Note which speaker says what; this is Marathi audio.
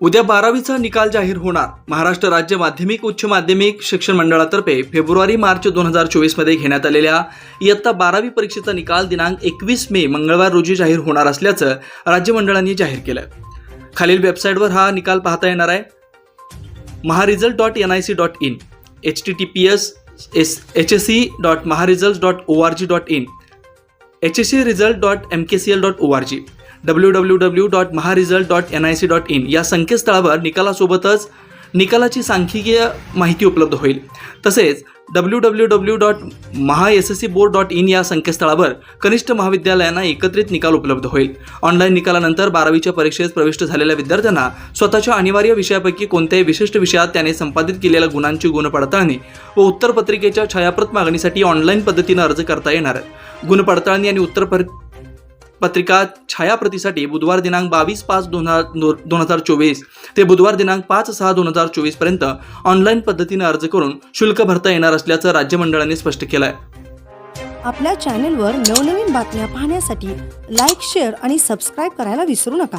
Speaker 1: उद्या बारावीचा निकाल जाहीर होणार. महाराष्ट्र राज्य माध्यमिक उच्च माध्यमिक शिक्षण मंडळातर्फे फेब्रुवारी मार्च दोन हजार चोवीसमध्ये घेण्यात आलेल्या इयत्ता बारावी परीक्षेचा निकाल दिनांक एकवीस मे मंगळवार रोजी जाहीर होणार असल्याचं राज्य मंडळांनी जाहीर केलं. खालील वेबसाईटवर हा निकाल पाहता येणार आहे. Mahresult dot N I C dot in H T T P S S H S C dot mahresult dot O R G dot in H S C result dot M K C L dot O R G W W W dot mahresult dot N I C dot in या संकेतस्थळावर निकालासोबतच निकालाची सांख्यिकीय माहिती उपलब्ध होईल. तसेच W W W dot Maha S S C board dot in या संकेतस्थळावर कनिष्ठ महाविद्यालयांना एकत्रित निकाल उपलब्ध होईल. ऑनलाईन निकालानंतर बारावीच्या परीक्षेत प्रविष्ट झालेल्या विद्यार्थ्यांना स्वतःच्या अनिवार्य विषयापैकी कोणत्याही विशिष्ट विषयात त्याने संपादित केलेल्या गुणांची गुणपडताळणी व उत्तरपत्रिकेच्या छायाप्रत मागणीसाठी ऑनलाईन पद्धतीनं अर्ज करता येणार. आहे गुणपडताळणी आणि उत्तर पर- पत्रिका छायाप्रतीसाठी बुधवार दिनांक बावीस पाच दोन हजार दोन हजार चोवीस ते बुधवार दिनांक पाच सहा दोन हजार चोवीसपर्यंत ऑनलाईन पद्धतीने अर्ज करून शुल्क भरता येणार असल्याचं राज्य मंडळाने स्पष्ट केलं आहे
Speaker 2: आपल्या चॅनेलवर नवनवीन बातम्या पाहण्यासाठी लाईक शेअर आणि सबस्क्राईब करायला विसरू नका.